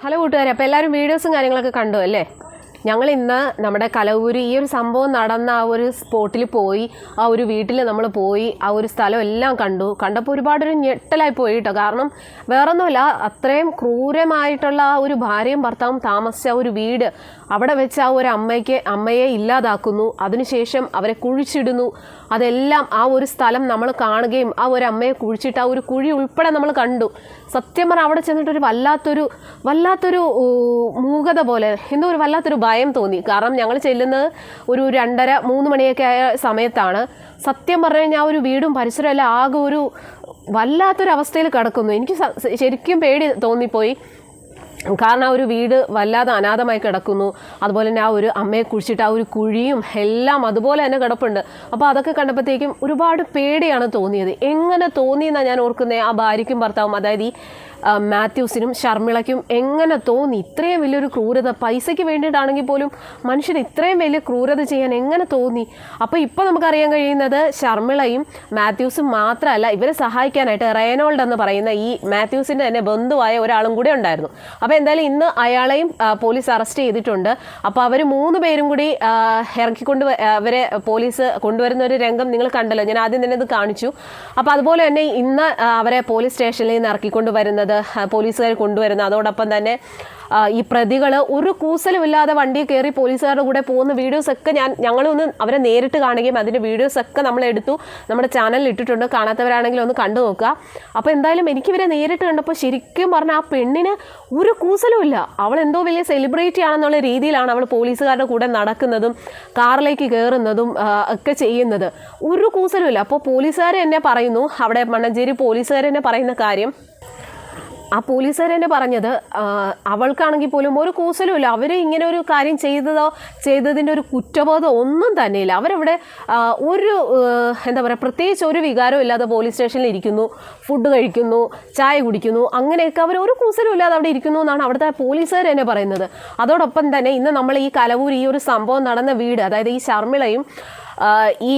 Hello കൂട്ടുകാരെ അപ്പോൾ എല്ലാവരും വീഡിയോസും കാര്യങ്ങളൊക്കെ കണ്ടു അല്ലേ? ഞങ്ങൾ ഇന്ന് നമ്മുടെ കലവൂര് ഈ ഒരു സംഭവം നടന്ന ആ ഒരു സ്പോട്ടിൽ പോയി ആ ഒരു വീട്ടിൽ നമ്മൾ പോയി ആ ഒരു സ്ഥലം എല്ലാം കണ്ടു. കണ്ടപ്പോൾ ഒരുപാടൊരു ഞെട്ടലായി പോയി കേട്ടോ കാരണം വേറൊന്നുമില്ല അത്രയും ക്രൂരമായിട്ടുള്ള ആ ഒരു ഭാര്യയും ഭർത്താവും താമസിച്ച ആ ഒരു വീട് അവിടെ വെച്ച് ആ ഒരു അമ്മയ്ക്ക് അമ്മയെ ഇല്ലാതാക്കുന്നു. അതിനുശേഷം അവരെ കുഴിച്ചിടുന്നു. അതെല്ലാം ആ ഒരു സ്ഥലം നമ്മൾ കാണുകയും ആ ഒരു അമ്മയെ കുഴിച്ചിട്ട് ആ ഒരു കുഴി ഉൾപ്പെടെ നമ്മൾ കണ്ടു. സത്യം പറഞ്ഞാൽ അവിടെ ചെന്നിട്ടൊരു വല്ലാത്തൊരു വല്ലാത്തൊരു മൂകത പോലെ എന്തോ ഒരു വല്ലാത്തൊരു ഭയം തോന്നി. കാരണം ഞങ്ങൾ ചെല്ലുന്നത് ഒരു രണ്ടര മൂന്ന് മണിയൊക്കെ ആയ സമയത്താണ്. സത്യം പറഞ്ഞു കഴിഞ്ഞാൽ ഒരു വീടും പരിസരവും എല്ലാം ആകെ ഒരു വല്ലാത്തൊരവസ്ഥയിൽ കിടക്കുന്നു. എനിക്ക് ശരിക്കും പേടി തോന്നിപ്പോയി. കാരണം ആ ഒരു വീട് വല്ലാതെ അനാഥമായി കിടക്കുന്നു. അതുപോലെ തന്നെ ആ ഒരു അമ്മയെ കുഴിച്ചിട്ട് ആ ഒരു കുഴിയും എല്ലാം അതുപോലെ തന്നെ കിടപ്പുണ്ട്. അപ്പോൾ അതൊക്കെ കണ്ടപ്പോഴത്തേക്കും ഒരുപാട് പേടിയാണ് തോന്നിയത്. എങ്ങനെ തോന്നിയെന്നാണ് ഞാൻ ഓർക്കുന്നത് ആ ഭാര്യയ്ക്കും ഭർത്താവും. അതായത് ഈ മാത്യൂസിനും ഷർമിളയ്ക്കും എങ്ങനെ തോന്നി? ഇത്രയും വലിയൊരു ക്രൂരത പൈസയ്ക്ക് വേണ്ടിയിട്ടാണെങ്കിൽ പോലും മനുഷ്യന് ഇത്രയും വലിയ ക്രൂരത ചെയ്യാൻ എങ്ങനെ തോന്നി? അപ്പോൾ ഇപ്പോൾ നമുക്കറിയാൻ കഴിയുന്നത് ശർമ്മിളയും മാത്യൂസും മാത്രമല്ല ഇവരെ സഹായിക്കാനായിട്ട് റേനോൾഡ് എന്ന് പറയുന്ന ഈ മാത്യൂസിന്റെ തന്നെ ബന്ധുവായ ഒരാളും കൂടെ ഉണ്ടായിരുന്നു. അപ്പോൾ എന്തായാലും ഇന്ന് അയാളെയും പോലീസ് അറസ്റ്റ് ചെയ്തിട്ടുണ്ട്. അപ്പോൾ അവർ മൂന്ന് പേരും കൂടി ഇറക്കിക്കൊണ്ട് അവരെ പോലീസ് കൊണ്ടുവരുന്ന ഒരു രംഗം നിങ്ങൾ കണ്ടല്ലോ. ഞാൻ ആദ്യം തന്നെ ഇത് കാണിച്ചു. അപ്പോൾ അതുപോലെ തന്നെ ഇന്ന് അവരെ പോലീസ് സ്റ്റേഷനിൽ നിന്ന് ഇറക്കിക്കൊണ്ട് വരുന്നത് പോലീസുകാർ കൊണ്ടുവരുന്നത്. അതോടൊപ്പം തന്നെ ഈ പ്രതികൾ ഒരു കൂസലുമില്ലാതെ വണ്ടി കയറി പോലീസുകാരുടെ കൂടെ പോകുന്ന വീഡിയോസ് ഒക്കെ ഞാൻ ഞങ്ങളൊന്ന് അവരെ നേരിട്ട് കാണുകയും അതിന്റെ വീഡിയോസ് ഒക്കെ നമ്മൾ എടുത്തു. നമ്മുടെ ചാനലിൽ ഇട്ടിട്ടുണ്ട്. കാണാത്തവരാണെങ്കിൽ ഒന്ന് കണ്ടു നോക്കുക. അപ്പോൾ എന്തായാലും എനിക്ക് ഇവരെ നേരിട്ട് കണ്ടപ്പോൾ ശരിക്കും പറഞ്ഞാൽ ആ പെണ്ണിന് ഒരു കൂസലുമില്ല. അവൾ എന്തോ വലിയ സെലിബ്രിറ്റി ആണെന്നുള്ള രീതിയിലാണ് അവൾ പോലീസുകാരുടെ കൂടെ നടക്കുന്നതും കാറിലേക്ക് കയറുന്നതും ഒക്കെ ചെയ്യുന്നത്. ഒരു കൂസലുമില്ല. അപ്പോൾ പോലീസുകാർ എന്നെ പറയുന്നു അവിടെ മണ്ണഞ്ചേരി പോലീസുകാർ എന്നെ പറയുന്ന കാര്യം ആ പോലീസുകാർ തന്നെ പറഞ്ഞത് അവൾക്കാണെങ്കിൽ പോലും ഒരു കൂസലുമില്ല അവർ ഇങ്ങനെ ഒരു കാര്യം ചെയ്തതോ ചെയ്തതിന്റെ ഒരു കുറ്റബോധം ഒന്നും തന്നെയില്ല അവരവിടെ ആ, ഒരു എന്താ പറയുക പ്രത്യേകിച്ച് ഒരു വികാരവും ഇല്ലാതെ പോലീസ് സ്റ്റേഷനിൽ ഇരിക്കുന്നു ഫുഡ് കഴിക്കുന്നു ചായ കുടിക്കുന്നു അങ്ങനെയൊക്കെ അവർ ഒരു കൂസലും ഇല്ലാതെ അവിടെ ഇരിക്കുന്നു എന്നാണ് അവിടുത്തെ പോലീസുകാർ തന്നെ പറയുന്നത്. അതോടൊപ്പം തന്നെ ഇന്ന് നമ്മൾ ഈ കലവൂർ ഈ ഒരു സംഭവം നടന്ന വീട് അതായത് ഈ ശർമിളയും ഈ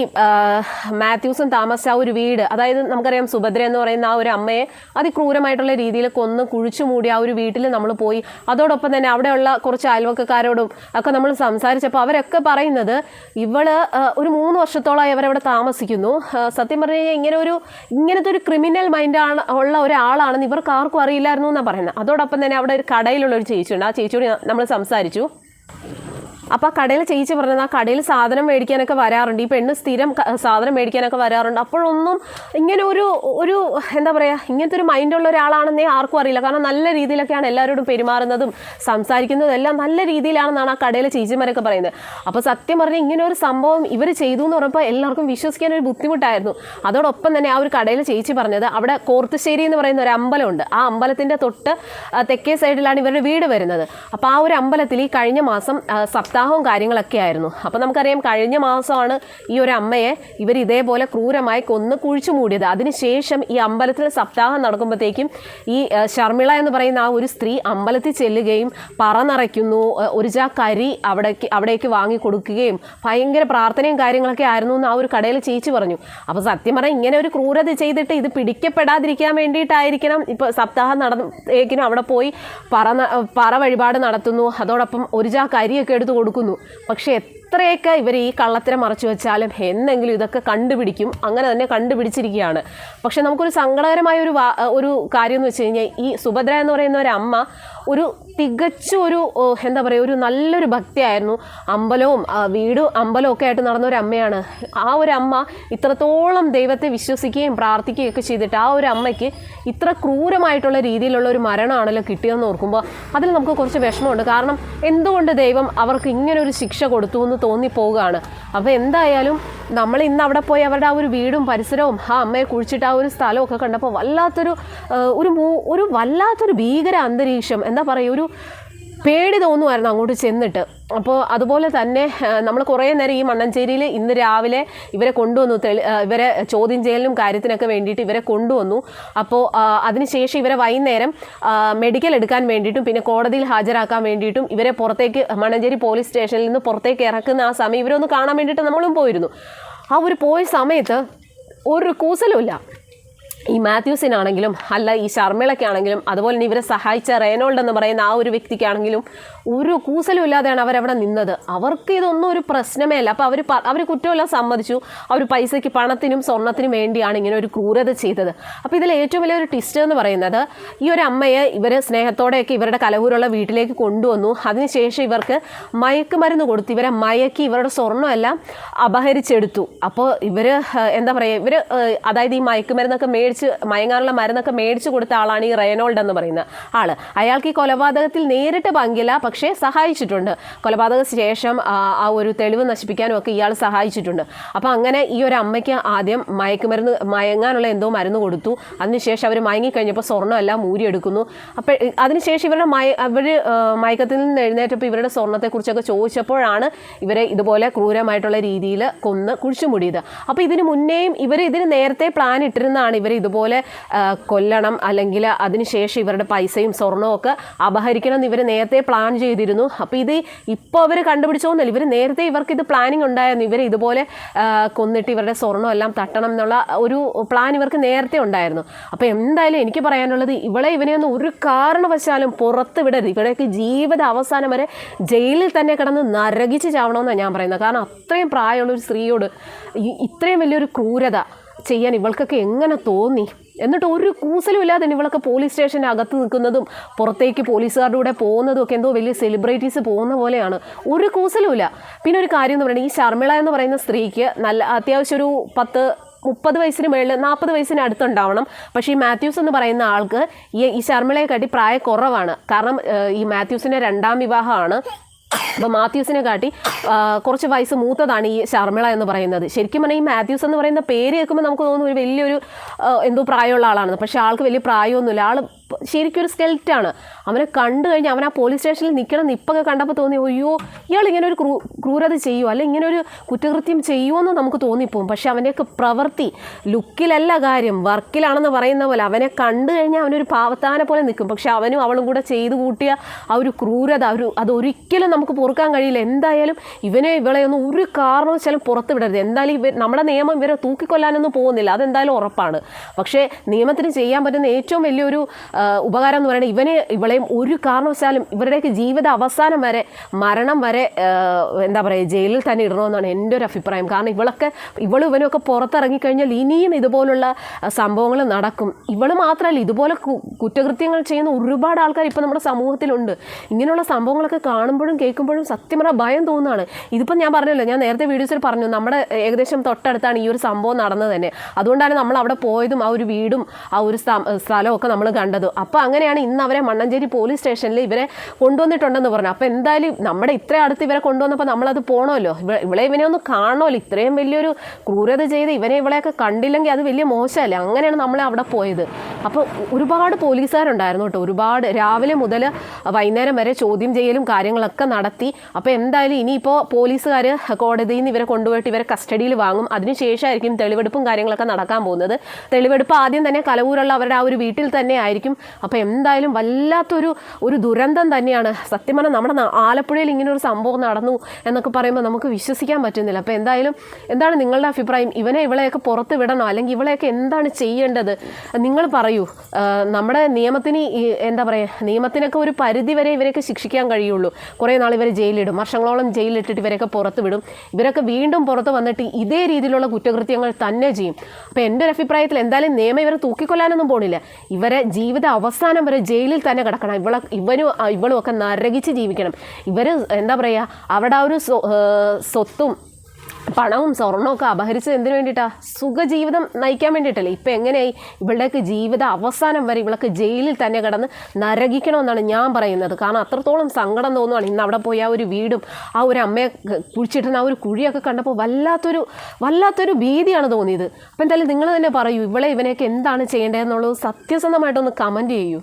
മാത്യൂസും താമസിച്ച ആ ഒരു വീട് അതായത് നമുക്കറിയാം സുഭദ്ര എന്ന് പറയുന്ന ആ ഒരു അമ്മയെ അതിക്രൂരമായിട്ടുള്ള രീതിയിൽ കൊന്ന് കുഴിച്ചു മൂടി ആ ഒരു വീട്ടിൽ നമ്മൾ പോയി. അതോടൊപ്പം തന്നെ അവിടെയുള്ള കുറച്ച് അയൽവക്കക്കാരോടും ഒക്കെ നമ്മൾ സംസാരിച്ചപ്പോൾ അവരൊക്കെ പറയുന്നത് ഇവൾ ഒരു മൂന്ന് വർഷത്തോളമായി അവരവിടെ താമസിക്കുന്നു. സത്യം പറഞ്ഞു കഴിഞ്ഞാൽ ഇങ്ങനെ ഒരു ഇങ്ങനത്തെ ഒരു ക്രിമിനൽ മൈൻഡാണ് ഉള്ള ഒരാളാണെന്ന് ഇവർക്ക് ആർക്കും അറിയില്ലായിരുന്നു എന്നാണ് പറയുന്നത്. അതോടൊപ്പം തന്നെ അവിടെ ഒരു കടയിലുള്ള ഒരു ചേച്ചിയുണ്ട്. ആ ചേച്ചിയോട് നമ്മൾ സംസാരിച്ചു. അപ്പോൾ ആ കടയിൽ ചേച്ചി പറഞ്ഞത് ആ കടയിൽ സാധനം മേടിക്കാനൊക്കെ വരാറുണ്ട്. ഈ പെണ്ണ് സ്ഥിരം സാധനം മേടിക്കാനൊക്കെ വരാറുണ്ട്. അപ്പോഴൊന്നും ഇങ്ങനെ ഒരു ഒരു എന്താ പറയുക ഇങ്ങനത്തെ ഒരു മൈൻഡുള്ള ഒരാളാണെന്നേ ആർക്കും അറിയില്ല. കാരണം നല്ല രീതിയിലൊക്കെയാണ് എല്ലാവരോടും പെരുമാറുന്നതും സംസാരിക്കുന്നതും എല്ലാം നല്ല രീതിയിലാണെന്നാണ് ആ കടയിലെ ചേച്ചിമാരൊക്കെ പറയുന്നത്. അപ്പോൾ സത്യം പറഞ്ഞാൽ ഇങ്ങനെ ഒരു സംഭവം ഇവർ ചെയ്തു എന്ന് പറയുമ്പോൾ എല്ലാവർക്കും വിശ്വസിക്കാൻ ഒരു ബുദ്ധിമുട്ടായിരുന്നു. അതോടൊപ്പം തന്നെ ആ ഒരു കടയിലെ ചേച്ചി പറഞ്ഞത് അവിടെ കോർത്തുശ്ശേരി എന്ന് പറയുന്ന ഒരു അമ്പലമുണ്ട്. ആ അമ്പലത്തിന്റെ തൊട്ട് തെക്കേ സൈഡിലാണ് ഇവരുടെ വീട് വരുന്നത്. അപ്പോൾ ആ ഒരു അമ്പലത്തിൽ ഈ കഴിഞ്ഞ മാസം ആ, സപ്താഹവും കാര്യങ്ങളൊക്കെ ആയിരുന്നു. അപ്പോൾ നമുക്കറിയാം കഴിഞ്ഞ മാസമാണ് ഈ ഒരു അമ്മയെ ഇവർ ഇതേപോലെ ക്രൂരമായി കൊന്ന് കുഴിച്ചു മൂടിയത്. അതിനുശേഷം ഈ അമ്പലത്തിൽ സപ്താഹം നടക്കുമ്പോഴത്തേക്കും ഈ ശർമിള എന്ന് പറയുന്ന ആ ഒരു സ്ത്രീ അമ്പലത്തിൽ ചെല്ലുകയും പറ നിറയ്ക്കുന്നു. ഒരു ചാ കരി അവിടേക്ക് അവിടേക്ക് വാങ്ങി കൊടുക്കുകയും ഭയങ്കര പ്രാർത്ഥനയും കാര്യങ്ങളൊക്കെ ആയിരുന്നു എന്ന് ആ ഒരു കടയിൽ ചേച്ചി പറഞ്ഞു. അപ്പോൾ സത്യം പറഞ്ഞാൽ ഇങ്ങനെ ഒരു ക്രൂരത ചെയ്തിട്ട് ഇത് പിടിക്കപ്പെടാതിരിക്കാൻ വേണ്ടിയിട്ടായിരിക്കണം ഇപ്പോൾ സപ്താഹം നടന്നേക്കിനും അവിടെ പോയി പറ പറ വഴിപാട് നടത്തുന്നു. അതോടൊപ്പം ഒരു ചാ കരിയൊക്കെ എടുത്ത് കൊടുക്കുന്നു. പക്ഷേ എത്രയൊക്കെ ഇവർ ഈ കള്ളത്തരം മറച്ചു വെച്ചാലും എന്നെങ്കിലും ഇതൊക്കെ കണ്ടുപിടിക്കും. അങ്ങനെ തന്നെ കണ്ടുപിടിച്ചിരിക്കുകയാണ്. പക്ഷെ നമുക്കൊരു സങ്കടകരമായ ഒരു ഒരു കാര്യം എന്ന് വെച്ച് കഴിഞ്ഞാൽ ഈ സുഭദ്ര എന്ന് പറയുന്ന ഒരു അമ്മ ഒരു തികച്ചും ഒരു എന്താ പറയുക ഒരു നല്ലൊരു ഭക്തിയായിരുന്നു. അമ്പലവും വീടും അമ്പലവും ഒക്കെ ആയിട്ട് നടന്ന ഒരു അമ്മയാണ്. ആ ഒരു അമ്മ ഇത്രത്തോളം ദൈവത്തെ വിശ്വസിക്കുകയും പ്രാർത്ഥിക്കുകയും ഒക്കെ ചെയ്തിട്ട് ആ ഒരു അമ്മയ്ക്ക് ഇത്ര ക്രൂരമായിട്ടുള്ള രീതിയിലുള്ള ഒരു മരണമാണല്ലോ കിട്ടിയതെന്ന് ഓർക്കുമ്പോൾ അതിൽ നമുക്ക് കുറച്ച് വിഷമമുണ്ട്. കാരണം എന്തുകൊണ്ട് ദൈവം അവർക്ക് ഇങ്ങനെ ഒരു ശിക്ഷ കൊടുത്തു എന്ന് തോന്നിപ്പോവുകയാണ്. അപ്പോൾ എന്തായാലും നമ്മൾ ഇന്ന് അവിടെ പോയി അവരുടെ ആ ഒരു വീടും പരിസരവും ആ അമ്മയെ കുഴിച്ചിട്ട് ആ ഒരു സ്ഥലവും ഒക്കെ കണ്ടപ്പോൾ വല്ലാത്തൊരു ഒരു ഒരു വല്ലാത്തൊരു ഭീകര അന്തരീക്ഷം. എന്താ പറയുക ഒരു പേടി തോന്നുമായിരുന്നു അങ്ങോട്ട് ചെന്നിട്ട്. അപ്പോൾ അതുപോലെ തന്നെ നമ്മൾ കുറേ നേരം ഈ മണ്ണഞ്ചേരിയിൽ ഇന്ന് രാവിലെ ഇവരെ കൊണ്ടുവന്നു. തെളി ഇവരെ ചോദ്യം ചെയ്യലിനും കാര്യത്തിനൊക്കെ വേണ്ടിയിട്ട് ഇവരെ കൊണ്ടുവന്നു. അപ്പോൾ അതിനുശേഷം ഇവരെ വൈകുന്നേരം മെഡിക്കൽ എടുക്കാൻ വേണ്ടിയിട്ടും പിന്നെ കോടതിയിൽ ഹാജരാക്കാൻ വേണ്ടിയിട്ടും ഇവരെ പുറത്തേക്ക് മണ്ണഞ്ചേരി പോലീസ് സ്റ്റേഷനിൽ നിന്ന് പുറത്തേക്ക് ഇറക്കുന്ന ആ സമയം ഇവരൊന്ന് കാണാൻ വേണ്ടിയിട്ട് നമ്മളും പോയിരുന്നു. ആ ഒരു പോയ സമയത്ത് ഒരു കൂസലുമില്ല ഈ മാത്യൂസിനാണെങ്കിലും അല്ല ഈ ശർമ്മിളയ്ക്കാണെങ്കിലും അതുപോലെ തന്നെ ഇവരെ സഹായിച്ച റേനോൾഡ് എന്ന് പറയുന്ന ആ ഒരു വ്യക്തിക്കാണെങ്കിലും ഒരു കൂസലും ഇല്ലാതെയാണ് അവരവിടെ നിന്നത്. അവർക്ക് ഇതൊന്നും ഒരു പ്രശ്നമേ അല്ല. അപ്പോൾ അവർ അവർ കുറ്റമെല്ലാം സമ്മതിച്ചു. അവർ പൈസയ്ക്ക് പണത്തിനും സ്വർണത്തിനും വേണ്ടിയാണ് ഇങ്ങനെ ഒരു ക്രൂരത ചെയ്തത്. അപ്പോൾ ഇതിൽ ഏറ്റവും വലിയൊരു ട്വിസ്റ്റ് എന്ന് പറയുന്നത് ഈ ഒരു അമ്മയെ ഇവർ സ്നേഹത്തോടെയൊക്കെ ഇവരുടെ കലവൂരുള്ള വീട്ടിലേക്ക് കൊണ്ടുവന്നു. അതിനുശേഷം ഇവർക്ക് മയക്കുമരുന്ന് കൊടുത്തു ഇവരെ മയക്കി ഇവരുടെ സ്വർണമെല്ലാം അപഹരിച്ചെടുത്തു. അപ്പോൾ ഇവർ എന്താ പറയുക ഇവർ അതായത് ഈ മയക്കുമരുന്നൊക്കെ മേടിച്ച് മയങ്ങാനുള്ള മരുന്നൊക്കെ മേടിച്ചു കൊടുത്ത ആളാണ് ഈ റെയനോൾഡ് എന്ന് പറയുന്ന ആൾ അയാൾക്ക് ഈ കൊലപാതകത്തിൽ നേരിട്ട് പങ്കില്ല പക്ഷേ സഹായിച്ചിട്ടുണ്ട്. കൊലപാതക ശേഷം ആ ഒരു തെളിവ് നശിപ്പിക്കാനും ഒക്കെ ഇയാൾ സഹായിച്ചിട്ടുണ്ട്. അപ്പോൾ അങ്ങനെ ഈ ഒരു അമ്മയ്ക്ക് ആദ്യം മയക്കുമരുന്ന് മയങ്ങാനുള്ള എന്തോ മരുന്ന് കൊടുത്തു. അതിനുശേഷം അവർ മയങ്ങിക്കഴിഞ്ഞപ്പോൾ സ്വർണമെല്ലാം ഊരിയെടുക്കുന്നു. അപ്പോൾ അതിനുശേഷം ഇവരുടെ മയ അവർ മയക്കത്തിൽ നിന്ന് എഴുന്നേറ്റപ്പോൾ ഇവരുടെ സ്വർണത്തെക്കുറിച്ചൊക്കെ ചോദിച്ചപ്പോഴാണ് ഇവരെ ഇതുപോലെ ക്രൂരമായിട്ടുള്ള രീതിയിൽ കൊന്ന് കുഴിച്ചുമൂടിയത് അപ്പോൾ ഇതിന് മുന്നേയും ഇവർ ഇതിന് നേരത്തെ പ്ലാൻ ഇട്ടിരുന്നതാണ് ഇവർ ഇതുപോലെ കൊല്ലണം അല്ലെങ്കിൽ അതിനുശേഷം ഇവരുടെ പൈസയും സ്വർണവും ഒക്കെ അപഹരിക്കണം എന്ന് ഇവർ നേരത്തെ പ്ലാൻ ചെയ്തിരുന്നു. അപ്പോൾ ഇത് ഇപ്പോൾ അവർ കണ്ടുപിടിച്ചോന്നല്ല ഇവർ നേരത്തെ ഇവർക്ക് ഇത് പ്ലാനിങ് ഉണ്ടായിരുന്നു. ഇവർ ഇതുപോലെ കൊന്നിട്ട് ഇവരുടെ സ്വർണം എല്ലാം തട്ടണം എന്നുള്ള ഒരു പ്ലാൻ ഇവർക്ക് നേരത്തെ ഉണ്ടായിരുന്നു. അപ്പോൾ എന്തായാലും എനിക്ക് പറയാനുള്ളത് ഇവളെ ഇവനെയൊന്നും ഒരു കാരണവശാലും പുറത്ത് വിടരുത്. ഇവിടേക്ക് ജീവിത അവസാനം വരെ ജയിലിൽ തന്നെ കിടന്ന് നരകിച്ച് ചാവണമെന്നാണ് ഞാൻ പറയുന്നത്. കാരണം അത്രയും പ്രായമുള്ള ഒരു സ്ത്രീയോട് ഇത്രയും വലിയൊരു ക്രൂരത ചെയ്യാൻ ഇവൾക്കൊക്കെ എങ്ങനെ തോന്നി? എന്നിട്ട് ഒരു കൂസലും ഇല്ലാതെ ഇവളൊക്കെ പോലീസ് സ്റ്റേഷന്റെ അകത്ത് നിൽക്കുന്നതും പുറത്തേക്ക് പോലീസുകാരുടെ കൂടെ പോകുന്നതും ഒക്കെ എന്തോ വലിയ സെലിബ്രിറ്റീസ് പോകുന്ന പോലെയാണ്. ഒരു കൂസലും ഇല്ല. പിന്നെ ഒരു കാര്യം എന്ന് പറയുന്നത് ഈ ശർമിള എന്ന് പറയുന്ന സ്ത്രീക്ക് നല്ല അത്യാവശ്യം ഒരു പത്ത് മുപ്പത് വയസ്സിന് മേളിൽ നാൽപ്പത് വയസ്സിന് അടുത്തുണ്ടാവണം. പക്ഷേ ഈ മാത്യൂസ് എന്ന് പറയുന്ന ആൾക്ക് ഈ ശർമിളയെ കാട്ടി പ്രായ കുറവാണ് കാരണം ഈ മാത്യൂസിന്റെ രണ്ടാം വിവാഹമാണ്. അപ്പോൾ മാത്യൂസിനെ കാട്ടി കുറച്ച് വയസ്സ് മൂത്തതാണ് ഈ ശർമിള എന്ന് പറയുന്നത്. ശരിക്കും പറഞ്ഞാൽ ഈ മാത്യൂസ് എന്ന് പറയുന്ന പേര് കേൾക്കുമ്പോൾ നമുക്ക് തോന്നുന്നു ഒരു വലിയൊരു എന്തോ പ്രായമുള്ള ആളാണെന്ന്. പക്ഷേ ആൾക്ക് വലിയ പ്രായമൊന്നുമില്ല. ആൾ ശരിക്കും ഒരു സ്കെൽറ്റാണ് അവനെ കണ്ടു കഴിഞ്ഞാൽ അവൻ ആ പോലീസ് സ്റ്റേഷനിൽ നിൽക്കണം എന്ന് ഇപ്പൊക്കെ കണ്ടപ്പോൾ തോന്നി അയ്യോ ഇയാൾ ഇങ്ങനെ ഒരു ക്രൂ ക്രൂരത ചെയ്യുമോ അല്ലെങ്കിൽ ഇങ്ങനെ ഒരു കുറ്റകൃത്യം ചെയ്യുമോ എന്ന് നമുക്ക് തോന്നിപ്പോവും. പക്ഷേ അവന്റെയൊക്കെ പ്രവൃത്തി ലുക്കിലല്ല കാര്യം. വർക്കിലാണെന്ന് പറയുന്ന പോലെ അവനെ കണ്ടു കഴിഞ്ഞാൽ അവനൊരു പാവത്താനെ പോലെ നിൽക്കും പക്ഷേ അവനും അവളും കൂടെ ചെയ്തു കൂട്ടിയ ആ ഒരു ക്രൂരത ഒരു അതൊരിക്കലും നമുക്ക് പൊറുക്കാൻ കഴിയില്ല. എന്തായാലും ഇവനെ ഇവളെ ഒന്നും ഒരു കാരണവശാലും പുറത്ത് വിടരുത്. എന്തായാലും ഇവ നമ്മുടെ നിയമം ഇവരെ തൂക്കിക്കൊല്ലാനൊന്നും പോകുന്നില്ല. അതെന്തായാലും ഉറപ്പാണ്. പക്ഷേ നിയമത്തിന് ചെയ്യാൻ പറ്റുന്ന ഏറ്റവും വലിയൊരു ഉപകാരം എന്ന് പറയുന്നത് ഇവനെ ഇവളെയും ഒരു കാരണവശാലും ഇവരുടെയൊക്കെ ജീവിത അവസാനം വരെ മരണം വരെ എന്താ പറയുക ജയിലിൽ തന്നെ ഇടണമെന്നാണ് എന്റെ ഒരു അഭിപ്രായം. കാരണം ഇവളൊക്കെ ഇവളും ഇവനൊക്കെ പുറത്തിറങ്ങിക്കഴിഞ്ഞാൽ ഇനിയും ഇതുപോലുള്ള സംഭവങ്ങൾ നടക്കും. ഇവൾ മാത്രമല്ല ഇതുപോലെ കുറ്റകൃത്യങ്ങൾ ചെയ്യുന്ന ഒരുപാട് ആൾക്കാർ ഇപ്പോൾ നമ്മുടെ സമൂഹത്തിലുണ്ട്. ഇങ്ങനെയുള്ള സംഭവങ്ങളൊക്കെ കാണുമ്പോഴും കേൾക്കുമ്പോഴും സത്യം പറഞ്ഞാൽ ഭയം തോന്നുകയാണ് ഇതിപ്പോൾ ഞാൻ പറഞ്ഞല്ലോ ഞാൻ നേരത്തെ വീഡിയോസിൽ പറഞ്ഞു നമ്മുടെ ഏകദേശം തൊട്ടടുത്താണ് ഈ ഒരു സംഭവം നടന്നത് തന്നെ. അതുകൊണ്ടാണ് നമ്മൾ അവിടെ പോയതും ആ ഒരു വീടും ആ ഒരു സ്ഥലമൊക്കെ നമ്മൾ കണ്ടത്. അപ്പോൾ അങ്ങനെയാണ് ഇന്ന് അവരെ മണ്ണഞ്ചേരി പോലീസ് സ്റ്റേഷനിൽ ഇവരെ കൊണ്ടുവന്നിട്ടുണ്ടെന്ന് പറഞ്ഞു അപ്പോൾ എന്തായാലും നമ്മുടെ ഇത്ര അടുത്ത് ഇവരെ കൊണ്ടുവന്നപ്പോൾ നമ്മളത് പോകണമല്ലോ ഇവ- ഇവളെ ഇവനെ ഒന്ന് കാണണമല്ലോ. ഇത്രയും വലിയൊരു ക്രൂരത ചെയ്ത് ഇവനെ ഇവളെയൊക്കെ കണ്ടില്ലെങ്കിൽ അത് വലിയ മോശമല്ലേ? അങ്ങനെയാണ് നമ്മളെ അവിടെ പോയത്. അപ്പോൾ ഒരുപാട് പോലീസുകാരുണ്ടായിരുന്നു കേട്ടോ. ഒരുപാട് രാവിലെ മുതൽ വൈകുന്നേരം വരെ ചോദ്യം ചെയ്യലും കാര്യങ്ങളൊക്കെ നടത്തി. അപ്പോൾ എന്തായാലും ഇനിയിപ്പോൾ പോലീസുകാർ കോടതിയിൽ നിന്ന് ഇവരെ കൊണ്ടുപോയിട്ട് ഇവരെ കസ്റ്റഡിയിൽ വാങ്ങും. അതിനുശേഷമായിരിക്കും തെളിവെടുപ്പും കാര്യങ്ങളൊക്കെ നടക്കാൻ പോകുന്നത്. തെളിവെടുപ്പ് ആദ്യം തന്നെ കലവൂരുള്ള അവരുടെ ആ ഒരു വീട്ടിൽ തന്നെ ആയിരിക്കും. അപ്പോൾ എന്തായാലും വല്ലാത്തൊരു ഒരു ദുരന്തം തന്നെയാണ്. സത്യം പറഞ്ഞാൽ നമ്മുടെ ആലപ്പുഴയിൽ ഇങ്ങനെ ഒരു സംഭവം നടന്നു എന്നൊക്കെ പറയുമ്പോൾ നമുക്ക് വിശ്വസിക്കാൻ പറ്റുന്നില്ല. അപ്പോൾ എന്തായാലും എന്താണ് നിങ്ങളുടെ അഭിപ്രായം? ഇവനെ ഇവളെയൊക്കെ പുറത്ത് വിടണോ? അല്ലെങ്കിൽ ഇവളെയൊക്കെ എന്താണ് ചെയ്യേണ്ടത്? നിങ്ങൾ പറയൂ. നമ്മുടെ നിയമത്തിന് എന്താ പറയുക നിയമത്തിനൊക്കെ ഒരു പരിധി വരെ ഇവരെയൊക്കെ ശിക്ഷിക്കാൻ കഴിയുള്ളൂ. കുറേ നാൾ ഇവരെ ജയിലിടും. വർഷങ്ങളോളം ജയിലിട്ടിട്ട് ഇവരെയൊക്കെ പുറത്ത് വിടും. ഇവരൊക്കെ വീണ്ടും പുറത്ത് വന്നിട്ട് ഇതേ രീതിയിലുള്ള കുറ്റകൃത്യങ്ങൾ തന്നെ ചെയ്യും. അപ്പോൾ എന്റെ ഒരു അഭിപ്രായത്തിൽ എന്തായാലും നിയമം ഇവരെ തൂക്കിക്കൊല്ലാനൊന്നും പോണില്ല. ഇവരെ ജീവിത അവസാനം വരെ ജയിലിൽ തന്നെ കിടക്കണം. ഇവളെ ഇവനും ഇവളും ഒക്കെ നരകിച്ച് ജീവിക്കണം. ഇവർ എന്താ പറയുക അവിടെ ആ ഒരു സ്വ- സ്വത്തും പണവും സ്വർണവും ഒക്കെ അപഹരിച്ചത് എന്തിനു വേണ്ടിയിട്ടാ? സുഖജീവിതം നയിക്കാൻ വേണ്ടിയിട്ടല്ലേ? ഇപ്പം എങ്ങനെയായി? ഇവളുടെയൊക്കെ ജീവിത അവസാനം വരെ ഇവളൊക്കെ ജയിലിൽ തന്നെ കിടന്ന് നരകിക്കണമെന്നാണ് ഞാൻ പറയുന്നത്. കാരണം അത്രത്തോളം സങ്കടം തോന്നുവാണ് ഇന്ന് അവിടെ പോയി ആ ഒരു വീടും ആ ഒരു അമ്മയെ കുഴിച്ചിട്ടുന്ന ആ ഒരു കുഴിയൊക്കെ കണ്ടപ്പോൾ വല്ലാത്തൊരു വല്ലാത്തൊരു ഭീതിയാണ് തോന്നിയത്. അപ്പം എന്തായാലും നിങ്ങൾ തന്നെ പറയൂ ഇവളെ ഇവനെയൊക്കെ എന്താണ് ചെയ്യേണ്ടതെന്നുള്ളത് സത്യസന്ധമായിട്ടൊന്ന് കമന്റ് ചെയ്യൂ.